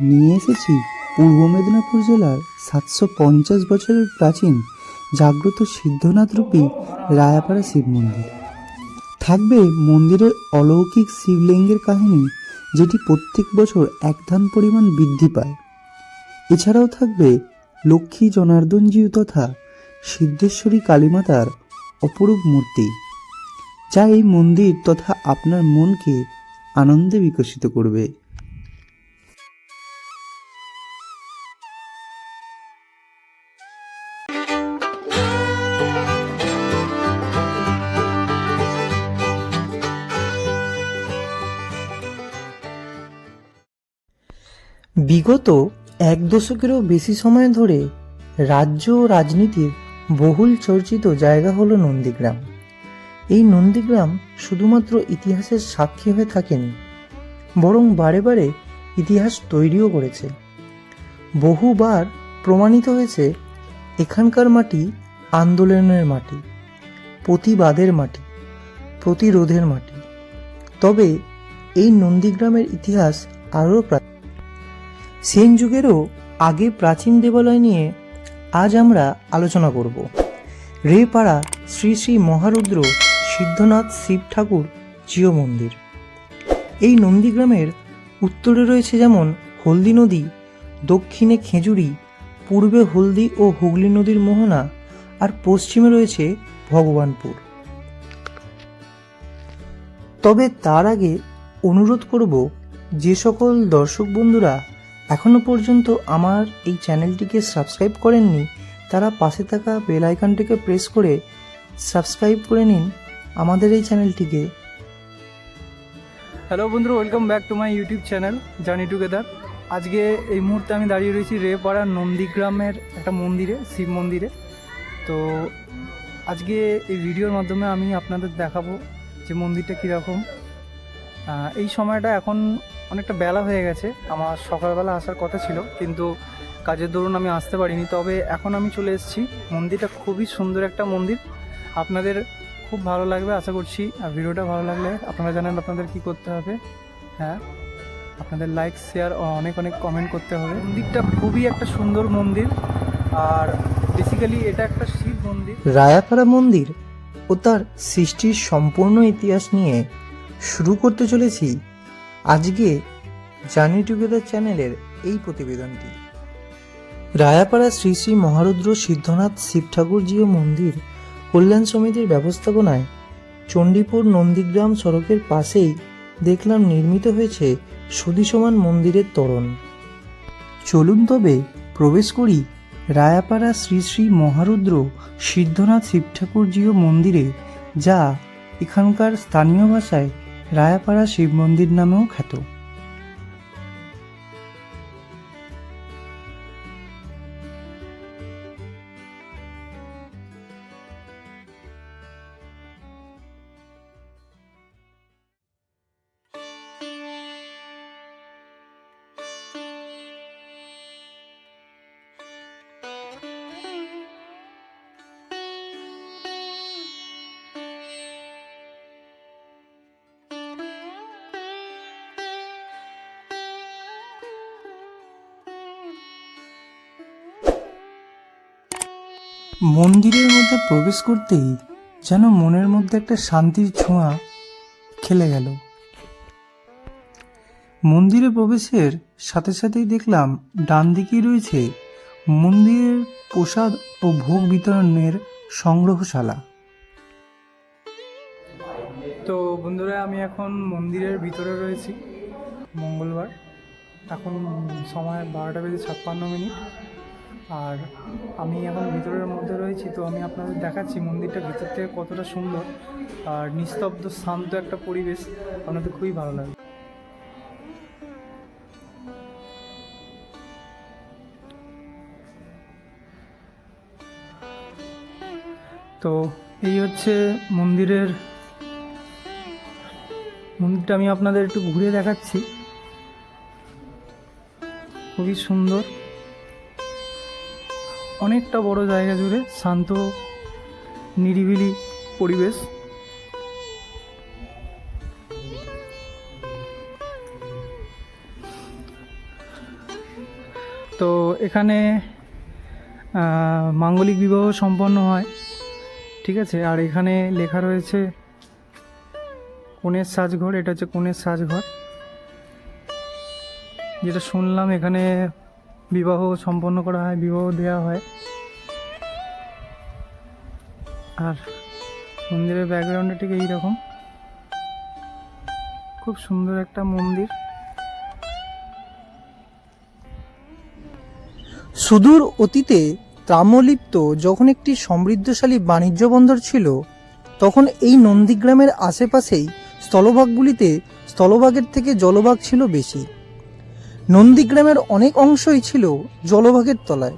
নিয়ে এসেছি পূর্ব মেদিনীপুর জেলার সাতশো পঞ্চাশ বছরের প্রাচীন জাগ্রত সিদ্ধনাথ রূপী রায়াপাড়া শিব মন্দির। থাকবে মন্দিরের অলৌকিক শিবলিঙ্গের কাহিনী, যেটি প্রত্যেক বছর এক ধান পরিমাণ বৃদ্ধি পায়। এছাড়াও থাকবে লক্ষ্মী জনার্দনজিউ তথা সিদ্ধেশ্বরী কালীমাতার অপরূপ মূর্তি, যা এই মন্দির তথা আপনার মনকে আনন্দে বিকশিত করবে। বিগত এক দশকেরও বেশি সময় ধরে রাজ্য ও রাজনীতির বহুল চর্চিত জায়গা হলো নন্দীগ্রাম। এই নন্দীগ্রাম শুধুমাত্র ইতিহাসের সাক্ষী হয়ে থাকেনি, বরং বারে বারে ইতিহাস তৈরিও করেছে। বহুবার প্রমাণিত হয়েছে এখানকার মাটি আন্দোলনের মাটি, প্রতিবাদের মাটি, প্রতিরোধের মাটি। তবে এই নন্দীগ্রামের ইতিহাস আরও প্রা- সেন যুগেরও আগে প্রাচীন দেবালয় নিয়ে আজ আমরা আলোচনা করব। রেপাড়া শ্রী শ্রী মহারুদ্র সিদ্ধনাথ শিব ঠাকুর জিও মন্দির। এই নন্দীগ্রামের উত্তরে রয়েছে যেমন হলদি নদী, দক্ষিণে খেজুরি, পূর্বে হলদি ও হুগলি নদীর মোহনা, আর পশ্চিমে রয়েছে ভগবানপুর। তবে তার আগে অনুরোধ করব যে সকল দর্শক বন্ধুরা এখনও পর্যন্ত আমার এই চ্যানেলটিকে সাবস্ক্রাইব করেননি, তারা পাশে থাকা বেল আইকনটিকে প্রেস করে সাবস্ক্রাইব করে নিন আমাদের এই চ্যানেলটিকে। হ্যালো বন্ধুরা, welcome back to my YouTube channel, journey together. আজকে এই মুহূর্তে আমি দাঁড়িয়ে রয়েছি রেপাড়ার নন্দীগ্রামের একটা মন্দিরে, শিব মন্দিরে। তো আজকে এই ভিডিওর মাধ্যমে আমি আপনাদের দেখাবো যে মন্দিরটা কীরকম। এই সময়টা এখন অনেকটা বেলা হয়ে গেছে। আমার সকালবেলা আসার কথা ছিল, কিন্তু কাজের দরুন আমি আসতে পারিনি। তবে এখন আমি চলে এসেছি। মন্দিরটা খুবই সুন্দর একটা মন্দির। আপনাদের খুব ভালো লাগবে, আশা করছি। আর ভিডিওটা ভালো লাগলে আপনারা জানেন আপনাদের কি করতে হবে। হ্যাঁ আপনাদের লাইক শেয়ার অনেক অনেক কমেন্ট করতে হবে। মন্দিরটা খুবই একটা সুন্দর মন্দির। আর বেসিক্যালি এটা একটা শিব মন্দির। রায়াপাড়া মন্দির ও তার সৃষ্টির সম্পূর্ণ ইতিহাস নিয়ে শুরু করতে চলেছি আজকে জার্নি টুগেদার চ্যানেলের এই প্রতিবেদনটি। রায়াপাড়া শ্রী শ্রী মহারুদ্র সিদ্ধনাথ শিব ঠাকুরজিও মন্দির কল্যাণ সমিতির ব্যবস্থাপনায় চণ্ডীপুর নন্দীগ্রাম সড়কের পাশেই দেখলাম নির্মিত হয়েছে সুদৃশ্যমান মন্দিরের তোরণ। চলুন তবে প্রবেশ করি রায়াপাড়া শ্রী শ্রী মহারুদ্র সিদ্ধনাথ শিব ঠাকুরজিও মন্দিরে, যা এখানকার স্থানীয় ভাষায় রায়াপাড়া শিব মন্দির নামেও খ্যাত। মন্দিরের মধ্যে প্রবেশ করতেই যেন মনের মধ্যে একটা শান্তির ছোঁয়া খেলে গেল। মন্দিরে প্রবেশের সাথে সাথেই দেখলাম ডান দিকেই রয়েছে মন্দিরের প্রসাদ ও ভোগ বিতরণের সংগ্রহশালা। তো বন্ধুরা, আমি এখন মন্দিরের ভিতরে রয়েছি। মঙ্গলবার। এখন সময় বারোটা বেজে ছাপ্পান্ন মিনিট। আর আমি এখন ভিতরের মধ্যে রয়েছি, তো আমি আপনাদের দেখাচ্ছি মন্দিরটা ভিতর থেকে কতটা সুন্দর আর নিস্তব্ধ, শান্ত একটা পরিবেশ। আপনাদের খুবই ভালো লাগে। তো এই হচ্ছে মন্দিরের, মন্দিরটা আমি আপনাদের একটু ঘুরে দেখাচ্ছি। খুবই সুন্দর। অনেকটা বড় জায়গা জুড়ে শান্ত, নিরিবিলি পরিবেশ। তো এখানে মাঙ্গলিক বিবাহ সম্পন্ন হয়, ঠিক আছে? আর এখানে লেখা রয়েছে কনের সাজঘর, এটা হচ্ছে কনের সাজঘর। যেটা শুনলাম এখানে বিবাহ সম্পন্ন করা হয়, বিবাহ দেওয়া হয়। আর মন্দিরের ব্যাকগ্রাউন্ডে ঠিক এইরকম। খুব সুন্দর একটা মন্দির। সুদূর অতীতে তাম্রলিপ্ত যখন একটি সমৃদ্ধশালী বাণিজ্য বন্দর ছিল, তখন এই নন্দীগ্রামের আশেপাশেই স্থলভাগগুলিতে স্থলভাগের থেকে জলভাগ ছিল বেশি। নন্দীগ্রামের অনেক অংশই ছিল জলভাগের তলায়।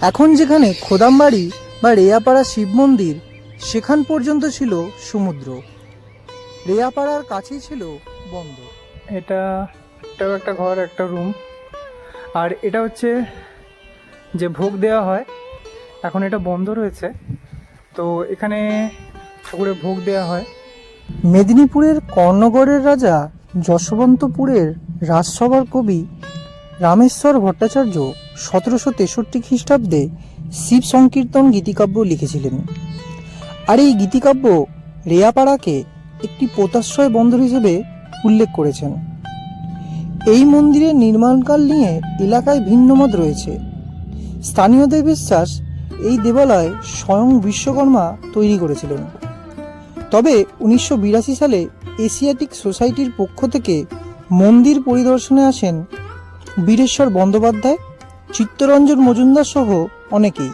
এখন যেখানে খোদামবাড়ি বা রেয়াপাড়া শিব মন্দির সেখান পর্যন্ত ছিল সমুদ্র। রেয়াপাড়ার কাছেই ছিল বন্দর। এটা এটাও একটা ঘর একটা রুম। আর এটা হচ্ছে যে ভোগ দেওয়া হয়। এখন এটা বন্ধ রয়েছে। তো এখানে ঠাকুরের ভোগ দেওয়া হয়। মেদিনীপুরের কর্ণগড়ের রাজা যশবন্তপুরের রাজসভার কবি রামেশ্বর ভট্টাচার্য সতেরোশো তেষট্টি খ্রিস্টাব্দে শিব সংকীর্তন গীতিকাব্য লিখেছিলেন। আর এই গীতিকাব্য রেয়াপাড়াকে একটি পোতাশ্রয় বন্দর হিসেবে উল্লেখ করেছেন। এই মন্দিরের নির্মাণকাল নিয়ে এলাকায় ভিন্নমত রয়েছে। স্থানীয়দের বিশ্বাস এই দেবালয় স্বয়ং বিশ্বকর্মা তৈরি করেছিলেন। তবে উনিশশো বিরাশি সালে এশিয়াটিক সোসাইটির পক্ষ থেকে মন্দির পরিদর্শনে আসেন বীরেশ্বর বন্দ্যোপাধ্যায়, চিত্তরঞ্জন মজুমদার সহ অনেকেই।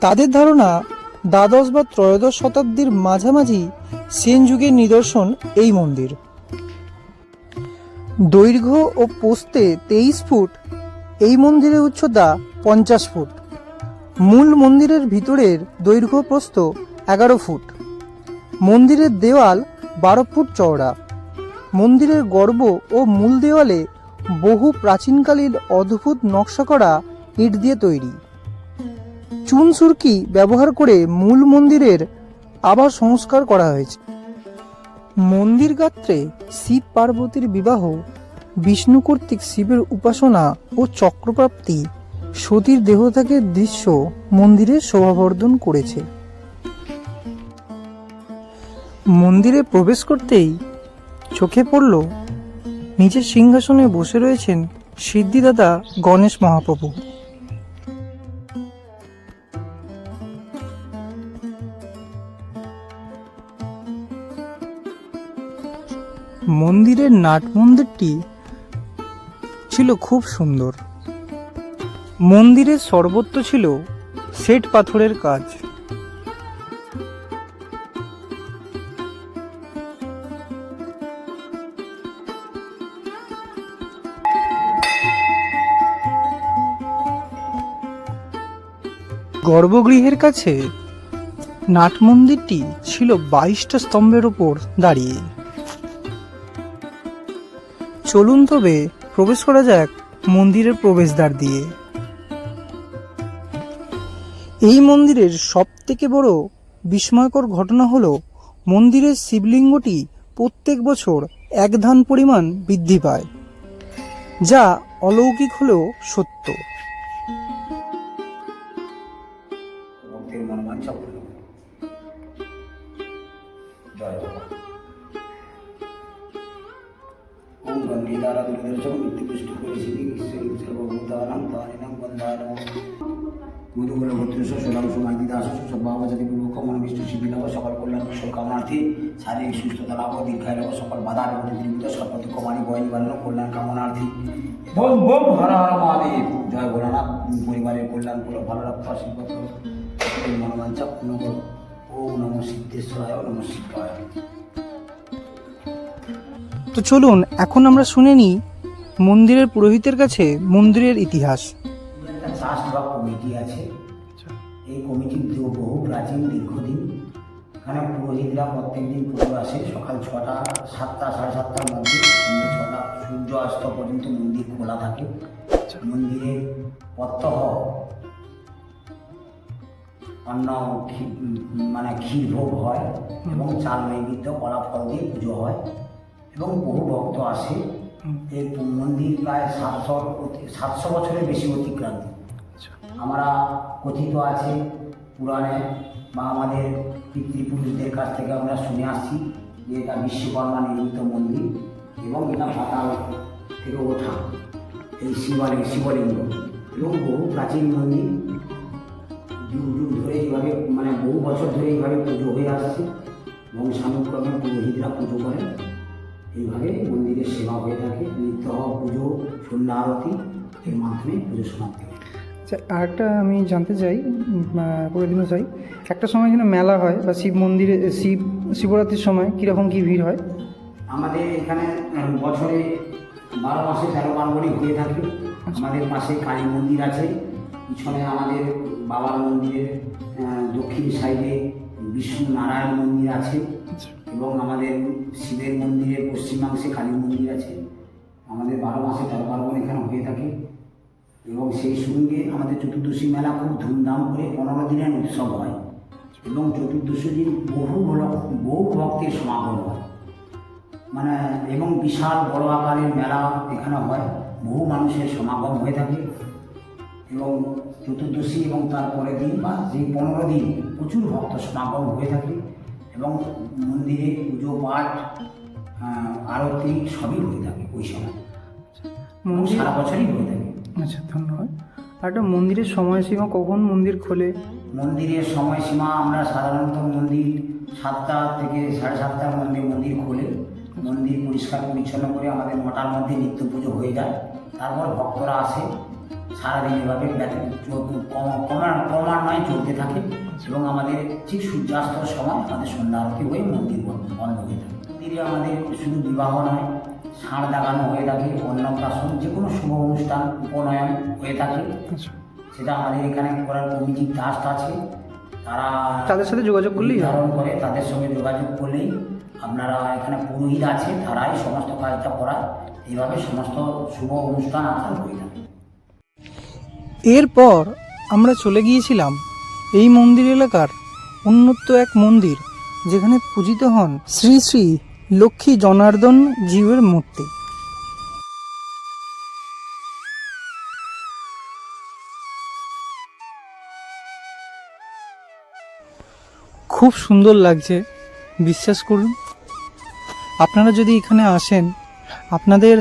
তাদের ধারণা, দ্বাদশ বা ত্রয়োদশ শতাব্দীর মাঝামাঝি সেন যুগের নিদর্শন এই মন্দির। দৈর্ঘ্য ও পোস্তে তেইশ ফুট, এই মন্দিরের উচ্চতা পঞ্চাশ ফুট। মূল মন্দিরের ভিতরের দৈর্ঘ্য প্রস্থ এগারো ফুট। মন্দিরের দেওয়াল বারো ফুট চওড়া। মন্দিরের গর্ব ও মূল দেওয়ালে বহু প্রাচীনকালীন অদ্ভুত নকশা করা ইট দিয়ে তৈরি। চুন সুরকি ব্যবহার করে মূল মন্দিরের আবার সংস্কার করা হয়েছে। মন্দির গাত্রে শিব পার্বতীর বিবাহ, বিষ্ণু কর্তৃক শিবের উপাসনা ও চক্রপ্রাপ্তি সতীর দেহত্যাগের দৃশ্য মন্দিরে শোভাবর্ধন করেছে। মন্দিরে প্রবেশ করতেই চোখে পড়ল, নিজের সিংহাসনে বসে রয়েছেন সিদ্ধিদাতা গণেশ মহাপ্রভু। মন্দিরের নাট মন্দিরটি ছিল খুব সুন্দর। মন্দিরের সর্বত্র ছিল শ্বেত পাথরের কাজ। গর্ভগৃহের কাছে? নাট মন্দিরটি ছিল বাইশটা স্তম্ভের ওপর দাঁড়িয়ে। চলুন তবে প্রবেশ করা যাক মন্দিরের প্রবেশদ্বার দিয়ে। এই মন্দিরের সব থেকে বড় বিস্ময়কর ঘটনা হলো, মন্দিরের শিবলিঙ্গটি প্রত্যেক বছর এক ধান পরিমাণ বৃদ্ধি পায়, যা অলৌকিক হলেও সত্য। মনোবাঞ্ছা পূর্ণ। জয় বাবা ওম গঙ্গীধারা দুর্দর্শন মৃত্যুপুষ্ট পরিস্থিতি ঈশ্বরী সর্বভূতানাং তারিণাং বন্দানো মধুকুল ভদ্রেশ সুরাম সুমাইতি দাস সব্বাবজাতি পূর্বক মন বিষ্ণু শিবি সকল কল্যাণ কুশল কামনার্থী শারীরিক সুস্থতা লাভ দীর্ঘায় লাভ সকল বাধা দীর্ঘ সর্বত কমানি বয় নিবারণ, কল্যাণ কামনার্থী। বোম বোম হর হর মহাদেব। জয় ভোলানাথ, পরিবারের কল্যাণ করো ভালো রাখো আশীর্বাদ সকলের মনোবাঞ্ছা পূর্ণ করো ওম নম সিদ্ধেশ্বরায় নম শিবায়। তো চলুন এখন আমরা শুনে নিই মন্দিরের পুরোহিতের কাছে মন্দিরের ইতিহাস। একটা ট্রাস্ট বা কমিটি আছে। এই কমিটির বহু প্রাচীন দীর্ঘদিন। এখানে পুরোহিতরা প্রত্যেকদিন পুজো আসে। সকাল ছটা সাতটা সাড়ে সাতটার মধ্যে সন্ধ্যে ছটা সূর্য অস্ত পর্যন্ত মন্দির খোলা থাকে। মন্দিরে প্রত্যহ ক্ষী- মানে ক্ষীর ভোগ হয় এবং চাল নৈবেদ্য কলা ফল দিয়ে পুজো হয় এবং বহু ভক্ত আসে। এই মন্দির প্রায় সাতশো সাতশো বছরের বেশি অতিক্রান্ত। আচ্ছা। আমরা কথিত আছে পুরাণে বা আমাদের পিতৃপুরুষদের কাছ থেকে আমরা শুনে আসছি যে এটা বিশ্বকর্মা নির্মিত মন্দির এবং এটা পাতাল থেকে ওঠা। এই শিবালিঙ্গ শিবলিঙ্গ এবং বহু প্রাচীন মন্দির। যুগ যুগ ধরে এইভাবে মানে বহু বছর ধরে এইভাবে পুজো হয়ে আসছে বংশানুক্রমে পুরোহিতরা পুজো করেন। এইভাবে মন্দিরের সেবা হয়ে থাকে নিত্য পুজো সন্ধ্যা আরতি এর মাধ্যমে পুজো সমাপ্তি হয়। আচ্ছা আরেকটা আমি জানতে চাই করে দিতে চাই। একটা সময় যেন মেলা হয় বা শিব মন্দিরে শিব শিবরাত্রির সময় কীরকম কী ভিড় হয়? আমাদের এখানে বছরে বারো মাসে তেরো পার্বণই হয়ে থাকে। আমাদের পাশে কালী মন্দির আছে। পিছনে আমাদের বাবার মন্দিরের দক্ষিণ সাইডে বিষ্ণু নারায়ণ মন্দির আছে এবং আমাদের শিবের মন্দিরের পশ্চিমাংশে কালী মন্দির আছে। আমাদের বারো মাসে তেরো পার্বণ এখানে হয়ে থাকে এবং সেই সঙ্গে আমাদের চতুর্দশী মেলা খুব ধুমধাম করে পনেরো দিনের উৎসব হয় এবং চতুর্দশী দিন বহু বহু ভক্তের সমাগম হয়। মানে এবং বিশাল বড় আকারের মেলা এখানে হয়, বহু মানুষের সমাগম হয়ে থাকে এবং চতুর্দশী এবং তার পরের দিন বা যে পনেরো দিন প্রচুর ভক্ত সমাগম হয়ে থাকে এবং মন্দিরে পুজো পাঠ আরতি সবই হয়ে থাকে ওই সময়। সারা বছরই হয়ে থাকে। আচ্ছা ধন্যবাদ। আর একটা মন্দিরের সময়সীমা কখন মন্দির খোলে? মন্দিরের সময়সীমা আমরা সাধারণত মন্দির সাতটা থেকে সাড়ে সাতটার মধ্যে মন্দির খোলে। মন্দির পরিষ্কার পরিচ্ছন্ন করে আমাদের নটার মধ্যে নিত্য পুজো হয়ে যায়। তারপর ভক্তরা আসে। সারাদিন এভাবে ব্যাত- চল- কম- ক্রমা- ক্রমান্বয়ে চলতে থাকে এবং আমাদের ঠিক সূর্যাস্তর সময় আমাদের সন্ধ্যা আরতি হয়ে মন্দির বন্ধ হয়ে থাকে। মন্দিরে আমাদের শুধু বিবাহ নয় ষাঁড় দাগানো হয়ে থাকে অন্নপ্রাশন যে কোনো শুভ অনুষ্ঠান উপনয়ন হয়ে থাকে। আচ্ছা। সেটা আমাদের এখানে করার কমিটির ট্রাস্ট আছে। তারা তাদের সাথে যোগাযোগ করলেই ধারণ করে তাদের সঙ্গে যোগাযোগ করলেই আপনারা এখানে পুরোহিত আছে তারাই সমস্ত কাজটা করায় এইভাবে সমস্ত শুভ অনুষ্ঠান আচার হয়ে থাকে। এরপর আমরা চলে গিয়েছিলাম এই মন্দির এলাকার উন্নত এক মন্দির, যেখানে পূজিত হন শ্রী শ্রী লক্ষ্মী জনার্দন জীবের মূর্তি। খুব সুন্দর লাগছে, বিশ্বাস করুন। আপনারা যদি এখানে আসেন, আপনাদের,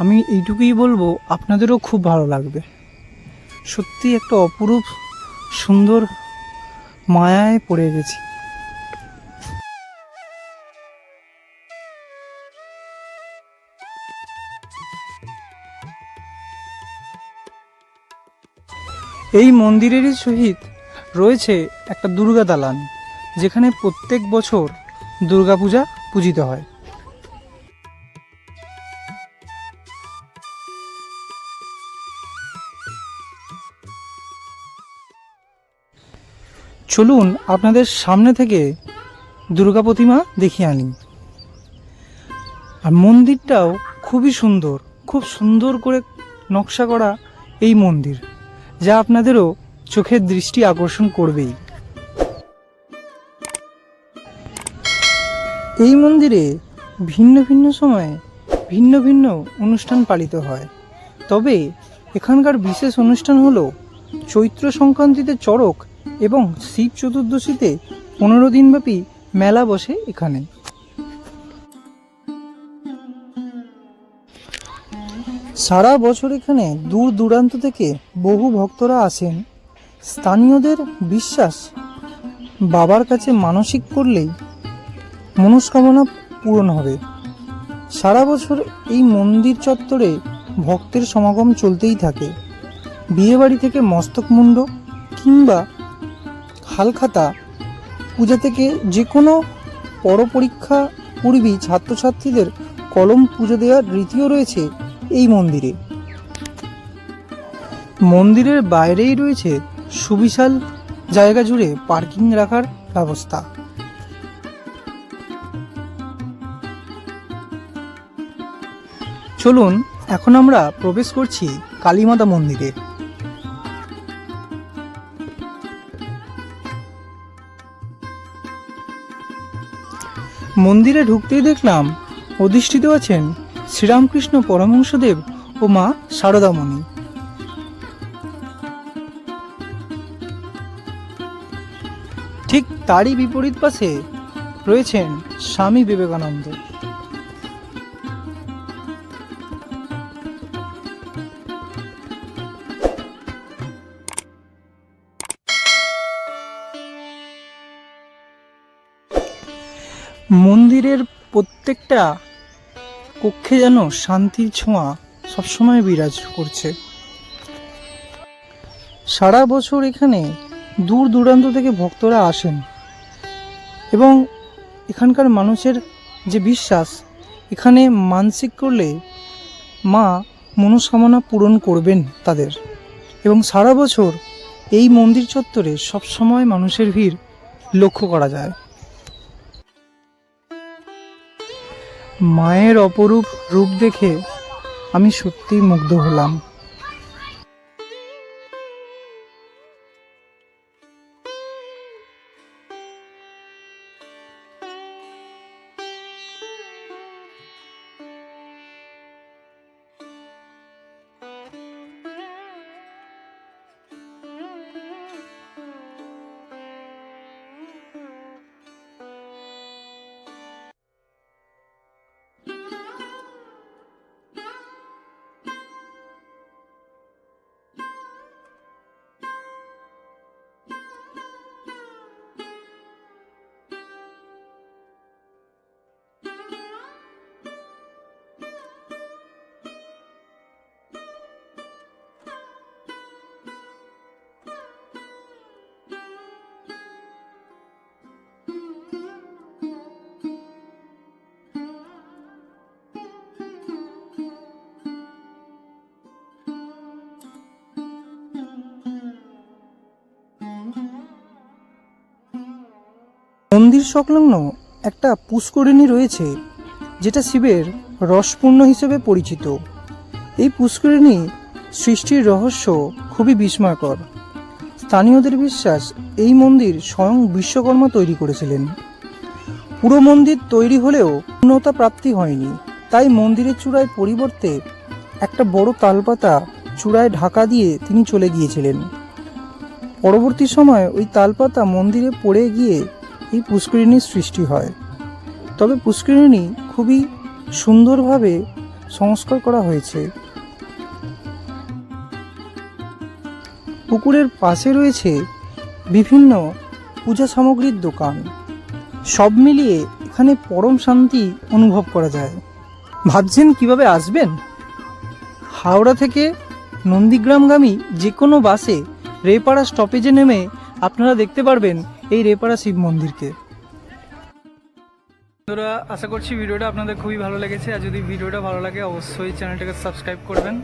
আমি এইটুকুই বলব, আপনাদেরও খুব ভালো লাগবে। সত্যি একটা অপরূপ সুন্দর মায়ায় পড়ে গেছি। এই মন্দিরেরই সহিত রয়েছে একটা দুর্গা দালান, যেখানে প্রত্যেক বছর দুর্গাপূজা পূজিত হয়। চলুন আপনাদের সামনে থেকে দুর্গা প্রতিমা দেখিয়ে আনি। আর মন্দিরটাও খুবই সুন্দর, খুব সুন্দর করে নকশা করা এই মন্দির, যা আপনাদেরও চোখের দৃষ্টি আকর্ষণ করবেই। এই মন্দিরে ভিন্ন ভিন্ন সময়ে ভিন্ন ভিন্ন অনুষ্ঠান পালিত হয়। তবে এখানকার বিশেষ অনুষ্ঠান হলো চৈত্র সংক্রান্তিতে চড়ক এবং শিব চতুর্দশীতে পনেরো দিনব্যাপী মেলা বসে এখানে। সারা বছর এখানে দূর দূরান্ত থেকে বহু ভক্তরা আসেন। স্থানীয়দের বিশ্বাস, বাবার কাছে মানসিক করলেই মনস্কামনা পূরণ হবে। সারা বছর এই মন্দির চত্বরে ভক্তের সমাগম চলতেই থাকে। বিয়েবাড়ি থেকে মস্তক মস্তকমুণ্ড কিংবা হালখাতা পূজা থেকে যে কোনো পর পরীক্ষা পূর্বেই ছাত্রছাত্রীদের কলম পুজো দেওয়ার রীতিও রয়েছে এই মন্দিরে। মন্দিরের বাইরেই রয়েছে সুবিশাল জায়গা জুড়ে পার্কিং রাখার ব্যবস্থা। চলুন, এখন আমরা প্রবেশ করছি কালীমাতা মন্দিরে। মন্দিরে ঢুকতেই দেখলাম অধিষ্ঠিত আছেন শ্রীরামকৃষ্ণ পরমহংসদেব ও মা শারদামণি ঠিক তারই বিপরীত পাশে রয়েছেন স্বামী বিবেকানন্দ। মন্দিরের প্রত্যেকটা কক্ষে যেন শান্তির ছোঁয়া সবসময় বিরাজ করছে। সারা বছর এখানে দূর দূরান্ত থেকে ভক্তরা আসেন এবং এখানকার মানুষের যে বিশ্বাস, এখানে মানসিক করলে মা মনস্কামনা পূরণ করবেন তাদের। এবং সারা বছর এই মন্দির চত্বরে সবসময় মানুষের ভিড় লক্ষ্য করা যায়। মায়ের অপরূপ রূপ দেখে আমি সত্যিই মুগ্ধ হলাম। মন্দির সংলগ্ন একটা পুষ্করিণী রয়েছে, যেটা শিবের রসপূর্ণ হিসেবে পরিচিত। এই পুষ্করিণী সৃষ্টির রহস্য খুবই বিস্ময়কর। স্থানীয়দের বিশ্বাস এই মন্দির স্বয়ং বিশ্বকর্মা তৈরি করেছিলেন। পুরো মন্দির তৈরি হলেও পূর্ণতা প্রাপ্তি হয়নি, তাই মন্দিরের চূড়ায় পরিবর্তে একটা বড় তালপাতা চূড়ায় ঢাকা দিয়ে তিনি চলে গিয়েছিলেন। পরবর্তী সময় ওই তালপাতা মন্দিরে পড়ে গিয়ে এই পুষ্করিণীর সৃষ্টি হয়। তবে পুষ্করিণী খুবই সুন্দরভাবে সংস্কার করা হয়েছে। পুকুরের পাশে রয়েছে বিভিন্ন পূজা সামগ্রীর দোকান। সব মিলিয়ে এখানে পরম শান্তি অনুভব করা যায়। ভাবছেন কীভাবে আসবেন? হাওড়া থেকে নন্দীগ্রামগামী যে কোনো বাসে রেপাড়া স্টপেজে নেমে আপনারা দেখতে পারবেন এই রেপাড়া শিব মন্দিরকে। বন্ধুরা, আশা করছি ভিডিওটা আপনাদের খুবই ভালো লেগেছে। আর যদি ভিডিওটা ভালো লাগে, অবশ্যই চ্যানেলটাকে সাবস্ক্রাইব করবেন।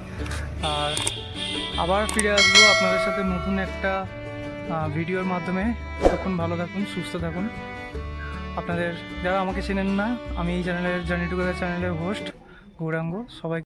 আর আবার ফিরে আসব আপনাদের সাথে নতুন একটা ভিডিওর মাধ্যমে। তখন ভালো থাকুন, সুস্থ থাকুন। আপনাদের, যারা আমাকে চেনেন না, আমি এই চ্যানেলের জার্নি টুগেদার চ্যানেলের হোস্ট গৌরাঙ্গ। সবাই